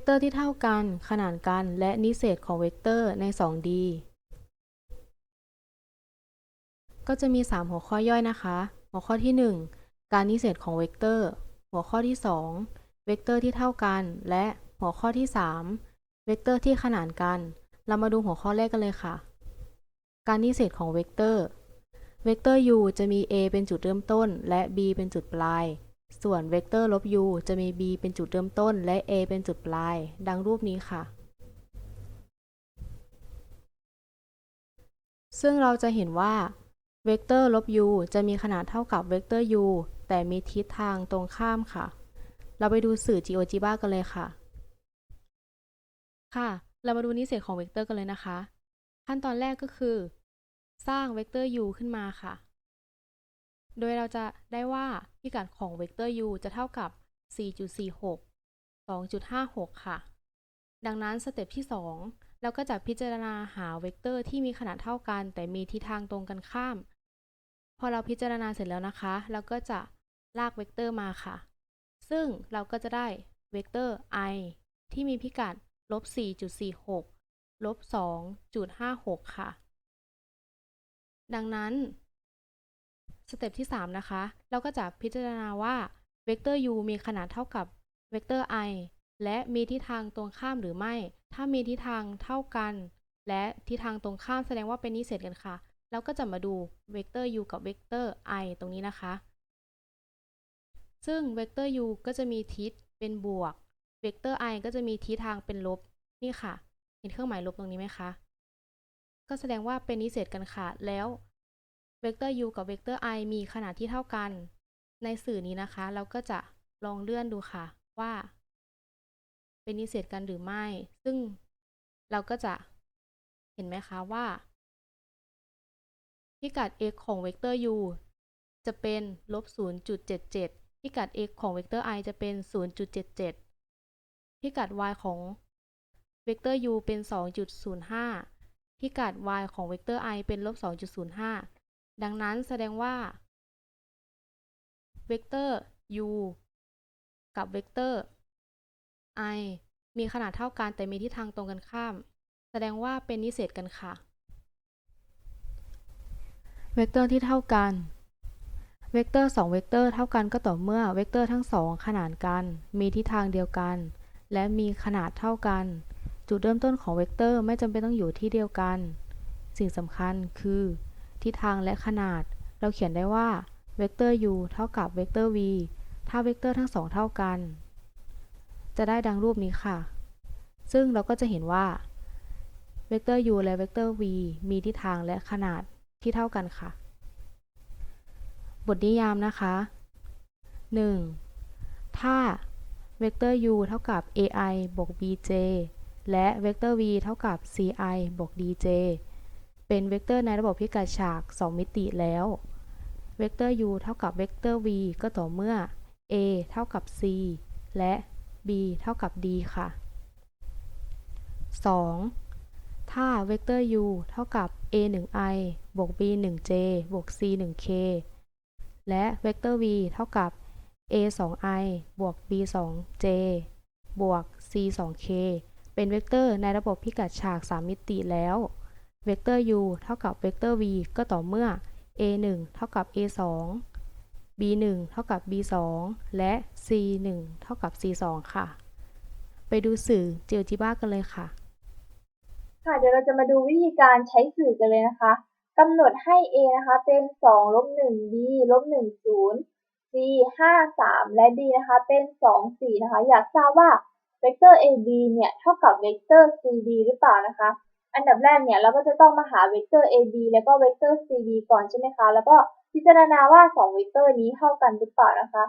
กเตอร์ที่เท่ากัน ขนานกัน และนิเศษของเวกเตอร์ใน 2D ก็จะมี 3 หัวข้อย่อยนะคะ หัวข้อที่ 1 การนิเศษของเวกเตอร์ หัวข้อที่ 2 เวกเตอร์ที่เท่ากัน และหัวข้อที่ 3 เวกเตอร์ที่ขนานกัน เรามาดูหัวข้อแรกกันเลยค่ะ การนิเศษของเวกเตอร์ เวกเตอร์ u จะมี a เป็นจุดเริ่มต้น และ b เป็นจุดปลาย ส่วนเวกเตอร์ลบ u จะมี b เป็นจุดเริ่มต้นและ a เป็นจุดปลาย ดังรูปนี้ค่ะ ซึ่งเราจะเห็นว่าเวกเตอร์ลบ u จะมีขนาดเท่ากับเวกเตอร์ u แต่มีทิศทางตรงข้ามค่ะ เราไปดูสื่อ GeoGebra กันเลยค่ะ ค่ะ เรามาดูนิเศษของเวกเตอร์กันเลยนะคะ ขั้นตอนแรกก็คือ สร้างเวกเตอร์ u ขึ้นมาค่ะ โดยเราจะได้ว่าพิกัดของเวกเตอร์ u จะเท่ากับ 4.46 2.56 ค่ะ ดังนั้นสเต็ปที่ 2 เราก็จะพิจารณาหาเวกเตอร์ที่มีขนาดเท่ากัน แต่มีทิศทางตรงกันข้าม พอเราพิจารณาเสร็จแล้วนะคะ เราก็จะลากเวกเตอร์มาค่ะ ซึ่งเราก็จะได้เวกเตอร์ i ที่มีพิกัดลบ 4.46 ลบ 2.56 ค่ะ ดังนั้น สเต็ปที่ 3 นะคะ เราก็จะพิจารณาว่าเวกเตอร์ u มีขนาดเท่ากับเวกเตอร์ i และมีทิศทางตรงข้ามหรือไม่ ถ้ามีทิศทางเท่ากัน และทิศทางตรงข้ามแสดงว่าเป็นนิเศษกันค่ะ เราก็จะมาดูเวกเตอร์ u กับเวกเตอร์ i ตรงนี้นะคะ ซึ่งเวกเตอร์ u ก็จะมีทิศเป็นบวก เวกเตอร์ i ก็จะมีทิศทางเป็นลบ นี่ค่ะ เห็นเครื่องหมายลบตรงนี้ไหมคะ ก็แสดงว่าเป็นนิเศษกันค่ะ แล้ว เวกเตอร์ u กับเวกเตอร์ i มีขนาดที่เท่ากัน ในสื่อนี้นะคะ เราก็จะลองเลื่อนดูค่ะว่า เป็นนิเศษกันหรือไม่ ซึ่งเราก็จะเห็นไหมคะว่า พิกัด x ของเวกเตอร์ u จะเป็นลบ 0.77 พิกัด x ของเวกเตอร์ i จะเป็น 0.77 พิกัด y ของเวกเตอร์ u เป็น 2.05 พิกัด y ของเวกเตอร์ i เป็นลบ 2.05 ดังนั้นแสดงว่า เวกเตอร์ u กับเวกเตอร์ i มีขนาดเท่ากันแต่มีทิศทางตรงกันข้าม แสดงว่าเป็นนิเศษกันค่ะ เวกเตอร์ที่เท่ากัน เวกเตอร์2เวกเตอร์เท่ากันก็ต่อเมื่อเวกเตอร์ทั้งสองขนานกัน มีทิศทางเดียวกัน และมีขนาดเท่ากัน จุดเริ่มต้นของเวกเตอร์ไม่จำเป็นต้องอยู่ที่เดียวกัน สิ่งสำคัญคือ ทิศทางและขนาด เราเขียนได้ว่าเวกเตอร์ u เท่ากับเวกเตอร์ v ถ้าเวกเตอร์ทั้งสองเท่ากัน จะได้ดังรูปนี้ค่ะ ซึ่งเราก็จะเห็นว่าเวกเตอร์ u และเวกเตอร์ v มีทิศทางและขนาดที่เท่ากันค่ะ บทนิยามนะคะ 1. ถ้าเวกเตอร์ u เท่ากับ ai บวก bj และเวกเตอร์ v เท่ากับ ci บวก dj เป็นเวกเตอร์ในระบบพิกัดฉาก 2 มิติแล้ว เวกเตอร์ u เท่ากับเวกเตอร์ v ก็ต่อเมื่อ a เท่ากับ c และ b เท่ากับ d ค่ะ 2. ถ้าเวกเตอร์ u เท่ากับ a 1 i บวก b 1 j บวก c 1 k และเวกเตอร์ v เท่ากับ a 2 i บวก b 2 j บวก c 2 k เป็นเวกเตอร์ในระบบพิกัดฉาก 3 มิติแล้ว เวกเตอร์ u เท่ากับเวกเตอร์ v ก็ต่อเมื่อ a 1เท่ากับ a 2 b 1เท่ากับ b 2และ c 1เท่ากับ c 2ค่ะ ไปดูสื่อ GeoGebra กันเลยค่ะ ค่ะ เดี๋ยวเราจะมาดูวิธีการใช้สื่อกันเลยนะคะกำหนดให้ a นะคะ เป็น2ลบ1 b ลบ1 0 c 5 3 และ d นะคะ เป็น 2 4 นะคะ อยากทราบว่าเวกเตอร์ ab เนี่ย เท่ากับเวกเตอร์ cd หรือเปล่านะคะ อันดับแรกเนี่ยเราก็จะต้องมาหาเวกเตอร์ ab แล้วก็เวกเตอร์ cd ก่อนใช่ไหมคะ แล้วก็พิจารณาว่า 2 เวกเตอร์นี้เท่ากันหรือเปล่านะคะ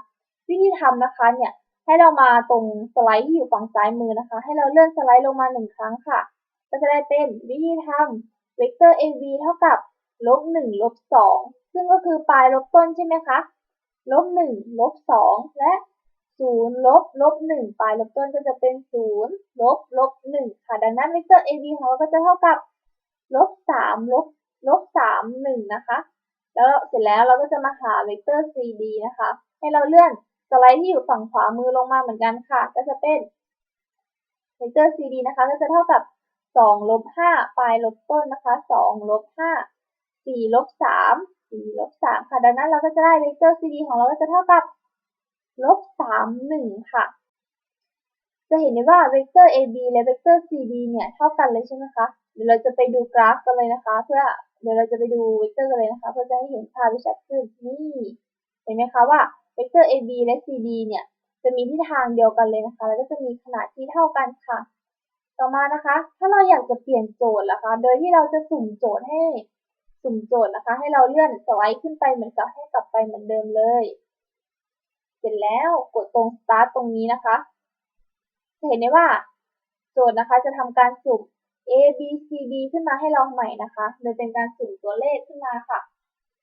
วิธีทำนะคะเนี่ยให้เรามาตรงสไลด์ที่อยู่ฝั่งซ้ายมือนะคะ ให้เราเลื่อนสไลด์ลงมาหนึ่งครั้งค่ะ ก็จะได้เป็นวิธีทำเวกเตอร์ av เท่ากับลบหนึ่งลบสองซึ่งก็คือปลายลบต้นใช่ไหมคะลบหนึ่งลบสองและ ศูนย์ลบลบหนึ่งปลายลบต้นก็จะเป็นศูนย์ลบลบหนึ่งค่ะ ดังนั้นเวกเตอร์ av ของเราก็จะเท่ากับลบสามลบลบสามหนึ่งนะคะ แล้วเสร็จแล้วเราก็จะมาหาเวกเตอร์ cd นะคะ ให้เราเลื่อนสไลด์ที่อยู่ฝั่งขวามือลงมาเหมือนกันค่ะ ก็จะเป็นเวกเตอร์ cd นะคะ ก็จะเท่ากับ2ลบ5ปลายลบต้นนะคะ2ลบ5 4ลบ3 4ลบ3ค่ะ ดังนั้นเราก็จะได้เวกเตอร์ cd ของเราก็จะเท่ากับ ลบ3 1 ค่ะ จะเห็นได้ว่าเวกเตอร์ ab และเวกเตอร์ cd เนี่ยเท่ากันเลยใช่ไหมคะ เดี๋ยวเราจะไปดูกราฟกันเลยนะคะ เพื่อเดี๋ยวเราจะไปดูเวกเตอร์กันเลยนะคะ เพื่อจะให้เห็นภาพที่ชัดขึ้นนี่เห็นไหมคะว่าเวกเตอร์ ab และ cd เนี่ยจะมีทิศทางเดียวกันเลยนะคะ แล้วก็จะมีขนาดที่เท่ากันค่ะ ต่อมานะคะ ถ้าเราอยากจะเปลี่ยนโจทย์ล่ะคะ โดยที่เราจะสุ่มโจทย์ให้ สุ่มโจทย์นะคะ ให้เราเลื่อนสไลด์ขึ้นไปเหมือนกับให้กลับไปเหมือนเดิมเลย ร็จแล้วกดตรง start ตรงนี้นะคะ จะเห็นได้ว่าโจทย์นะคะจะทำการสุ่ม A B C D ขึ้นมาให้เราใหม่นะคะ โดยเป็นการสุ่มตัวเลขขึ้นมาค่ะ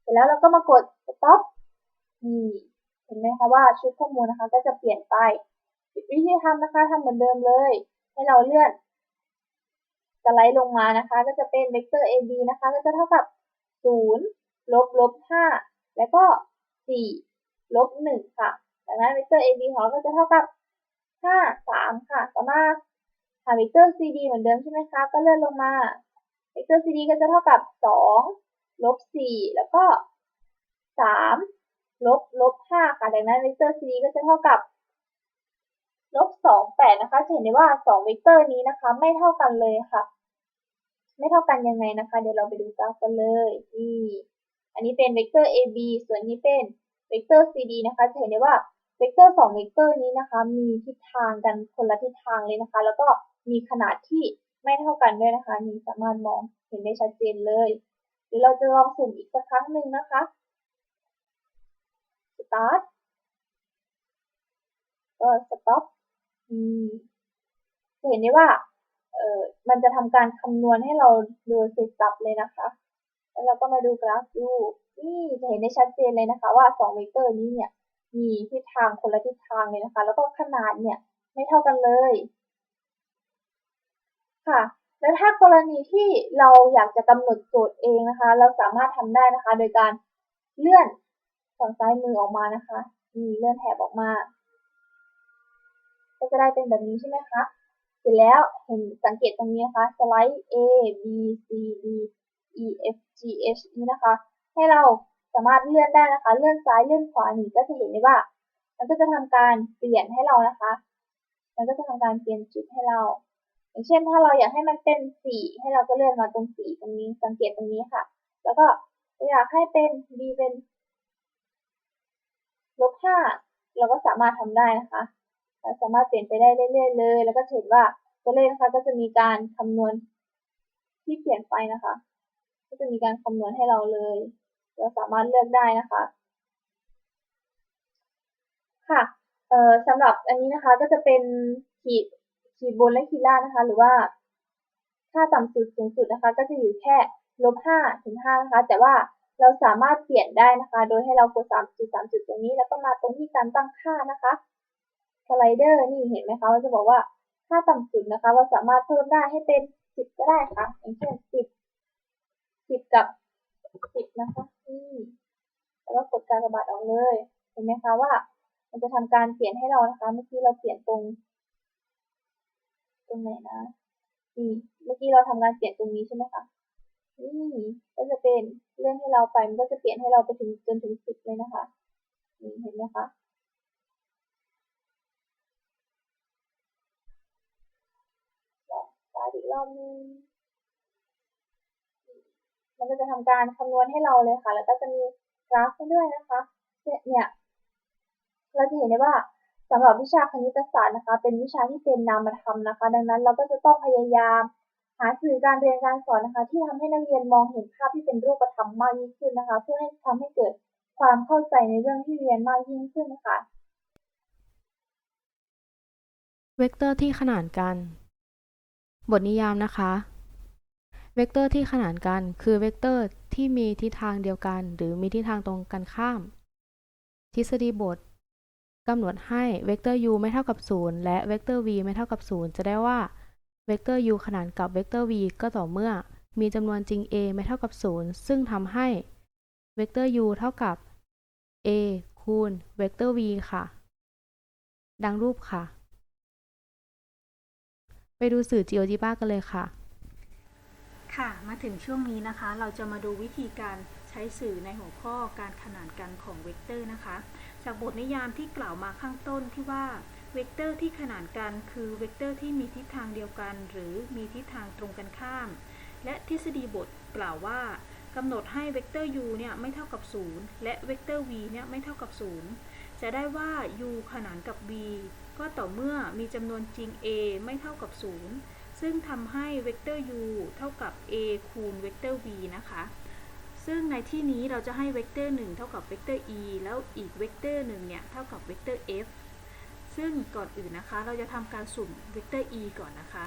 เสร็จแล้วเราก็มากด stop นี่เห็นไหมคะว่าชุดข้อมูลนะคะ ก็จะเปลี่ยนไปวิธีทำนะคะทำเหมือนเดิมเลย ให้เราเลื่อนสไลด์ลงมานะคะ ก็จะเป็นเวกเตอร์ AB นะคะ ก็จะเท่ากับ0ลบลบ5แล้วก็4ลบ1ค่ะ ดังนั้นเวกเตอร์ AB ของเราก็จะเท่ากับ 5 3 ค่ะ ต่อมาหาเวกเตอร์ CD เหมือนเดิมใช่ไหมคะ ก็เลื่อนลงมา เวกเตอร์ CD ก็จะเท่ากับ 2 ลบ 4 แล้วก็ 3 ลบ ลบ 5 ค่ะ ดังนั้นเวกเตอร์ CD ก็จะเท่ากับ ลบ 2 8 นะคะ จะเห็นได้ว่า 2 เวกเตอร์นี้นะคะ ไม่เท่ากันเลยค่ะ ไม่เท่ากันยังไงนะคะ เดี๋ยวเราไปดูกราฟกันเลยนี่อันนี้เป็นเวกเตอร์ AB ส่วนนี้เป็นเวกเตอร์ CD นะคะ จะเห็นได้ว่า เวกเตอร์2เวกเตอร์นี้นะคะ มีทิศทางกันคนละทิศทางเลยนะคะ แล้วก็มีขนาดที่ไม่เท่ากันด้วยนะคะนี่สามารถมองเห็นได้ชัดเจนเลยเดี๋ยวเราจะลองสุ่มอีกสักครั้งหนึ่งนะคะ start ก็ stop อืมจะเห็นได้ว่าเออมันจะทำการคำนวณให้เราโดยเสร็จสับเลยนะคะ แล้วเราก็มาดูกราฟดูนี่จะเห็นได้ชัดเจนเลยนะคะ ว่าสองเวกเตอร์นี้เนี่ย มีทิศทางคนละทิศทางเลยนะคะ แล้วก็ขนาดเนี่ยไม่เท่ากันเลย ค่ะ แล้วถ้ากรณีที่เราอยากจะกำหนดโจทย์เองนะคะ เราสามารถทำได้นะคะ โดยการเลื่อนฝั่งซ้ายมือออกมานะคะนี่เลื่อนแถบออกมา ก็จะได้เป็นแบบนี้ใช่ไหมคะเสร็จแล้วเห็นสังเกตตรงนี้นะคะสไลด์ A B C D E F G H นี้นะคะ ให้เรา สามารถเลื่อนได้นะคะ เลื่อนซ้ายเลื่อนขวานี่ก็จะเห็นได้ว่า มันก็จะทำการเปลี่ยนให้เรานะคะ มันก็จะทำการเปลี่ยนจุดให้เรา อย่างเช่น ถ้าเราอยากให้มันเป็นสีให้เราก็เลื่อนมาตรงสีตรงนี้สังเกตตรงนี้ค่ะ แล้วก็อยากให้เป็น B เป็นลบห้าเราก็สามารถทำได้นะคะเราสามารถเปลี่ยนไปได้เรื่อยๆเลย แล้วก็เห็นว่าตัวเลขนะคะก็จะมีการคำนวณที่เปลี่ยนไปนะคะ ก็จะมีการคำนวณให้เราเลย เราสามารถเลือกได้นะคะค่ะเอ่อสำหรับอันนี้นะคะก็จะเป็นขีดขีดบนและขีดล่างนะคะ หรือว่าค่าต่ำสุดสูงสุดนะคะ ก็จะอยู่แค่ลบห้าถึงห้านะคะ แต่ว่าเราสามารถเปลี่ยนได้นะคะ โดยให้เรากดสามจุดสามจุดตรงนี้ แล้วก็มาตรงที่การตั้งค่านะคะสไลเดอร์นี่เห็นไหมคะว่าจะบอกว่าค่าต่ำสุดนะคะ เราสามารถเพิ่มได้ให้เป็นสิบก็ได้ค่ะอย่างเช่นสิบสิบกับ สิบนะคะนี่แล้วก็กดการกระบาดออกเลย เห็นไหมคะว่า มันจะทำการเปลี่ยนให้เรานะคะ เมื่อกี้เราเปลี่ยนตรง ตรงไหนนะนี่เมื่อกี้เราทำการเปลี่ยนตรงนี้ใช่ไหมคะนี่ก็จะเป็นเลื่อนให้เราไปมันก็จะเปลี่ยนให้เราไปถึงจนถึงสิบเลยนะคะนี่เห็นไหมคะซ้ายอีกรอบนึงันก็จะทำการคำนวณให้เราเลยค่ะ แล้วก็จะมีกราฟให้ด้วยนะคะเนี่ยเราจะเห็นได้ว่าสำหรับวิชาคณิตศาสตร์นะคะ เป็นวิชาที่เป็นนามธรรมนะคะ ดังนั้นเราก็จะต้องพยายาม หาสื่อการเรียนการสอนนะคะ ที่ทำให้นักเรียนมองเห็นภาพที่เป็นรูปธรรมมากยิ่งขึ้นนะคะ เพื่อให้ทำให้เกิดความเข้าใจในเรื่องที่เรียนมากยิ่งขึ้นนะคะเวกเตอร์ที่ขนานกัน บทนิยามนะคะ เวกเตอร์ที่ขนานกัน คือเวกเตอร์ที่มีทิศทางเดียวกัน หรือมีทิศทางตรงกันข้าม ทฤษฎีบทกำหนดให้เวกเตอร์ u ไม่เท่ากับ 0 และเวกเตอร์ v ไม่เท่ากับ 0 จะได้ว่าเวกเตอร์ u ขนานกับเวกเตอร์ v ก็ต่อเมื่อ มีจำนวนจริง a ไม่เท่ากับ 0 ซึ่งทำให้เวกเตอร์ u เท่ากับ a คูณเวกเตอร์ v ค่ะ ดังรูปค่ะ ไปดูสื่อ GeoGebra กันเลยค่ะ ค่ะ มาถึงช่วงนี้นะคะ เราจะมาดูวิธีการใช้สื่อในหัวข้อการขนานกันของเวกเตอร์นะคะ จากบทนิยามที่กล่าวมาข้างต้นที่ว่าเวกเตอร์ที่ขนานกันคือเวกเตอร์ที่มีทิศทางเดียวกัน หรือมีทิศทางตรงกันข้าม และทฤษฎีบทกล่าวว่ากำหนดให้เวกเตอร์ u เนี่ยไม่เท่ากับ 0 และเวกเตอร์ v เนี่ยไม่เท่ากับ 0 จะได้ว่า u ขนานกับ v ก็ต่อเมื่อมีจำนวนจริง a ไม่เท่ากับ 0 ซึ่งทำให้เวกเตอร์ u เท่ากับ a คูณเวกเตอร์ v นะคะ ซึ่งในที่นี้เราจะให้เวกเตอร์ 1 เท่ากับเวกเตอร์ e แล้วอีกเวกเตอร์หนึ่งเนี่ยเท่ากับเวกเตอร์ f ซึ่งก่อนอื่นนะคะ เราจะทำการสุ่มเวกเตอร์ e ก่อนนะคะ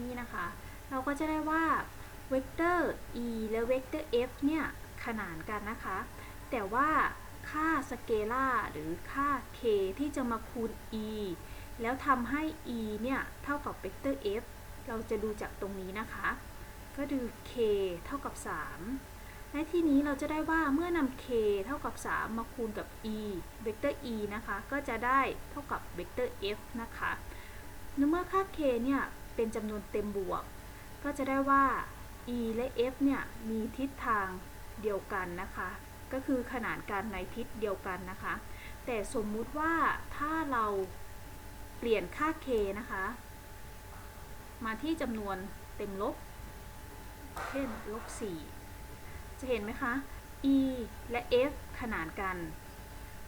นี่นะคะ เราก็จะได้ว่าเวกเตอร์ e และเวกเตอร์ f เนี่ย ขนานกันนะคะ แต่ว่าค่าสเกลาหรือค่า k ที่จะมาคูณ e แล้วทำให้ e เนี่ยเท่ากับเวกเตอร์ f เราจะดูจากตรงนี้นะคะ ก็ดู k เท่ากับ3ในที่นี้เราจะได้ว่าเมื่อนำ k เท่ากับ 3 มาคูณกับ e เวกเตอร์ e นะคะ ก็จะได้เท่ากับเวกเตอร์ f นะคะเมื่อค่า k เนี่ยเป็นจำนวนเต็มบวก ก็จะได้ว่า e และ f เนี่ยมีทิศทาง เดียวกันนะคะ ก็คือขนานกันในทิศเดียวกันนะคะ แต่สมมุติว่าถ้าเราเปลี่ยนค่า k นะคะ มาที่จำนวนเต็มลบ เช่นลบ 4 จะเห็นไหมคะ e และ f ขนานกัน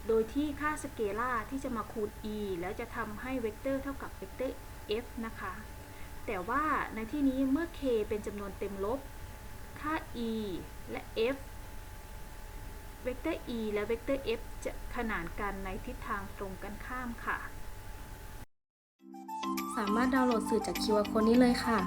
โดยที่ค่าสเกลาที่จะมาคูณ e แล้วจะทำให้เวกเตอร์เท่ากับเวกเตอร์ f นะคะ แต่ว่าในที่นี้เมื่อ k เป็นจำนวนเต็มลบ ค่า e และ f เวกเตอร์ e และเวกเตอร์ f จะขนานกันในทิศทางตรงกันข้ามค่ะ สามารถดาวน์โหลดสื่อจาก QR Code นี้เลยค่ะ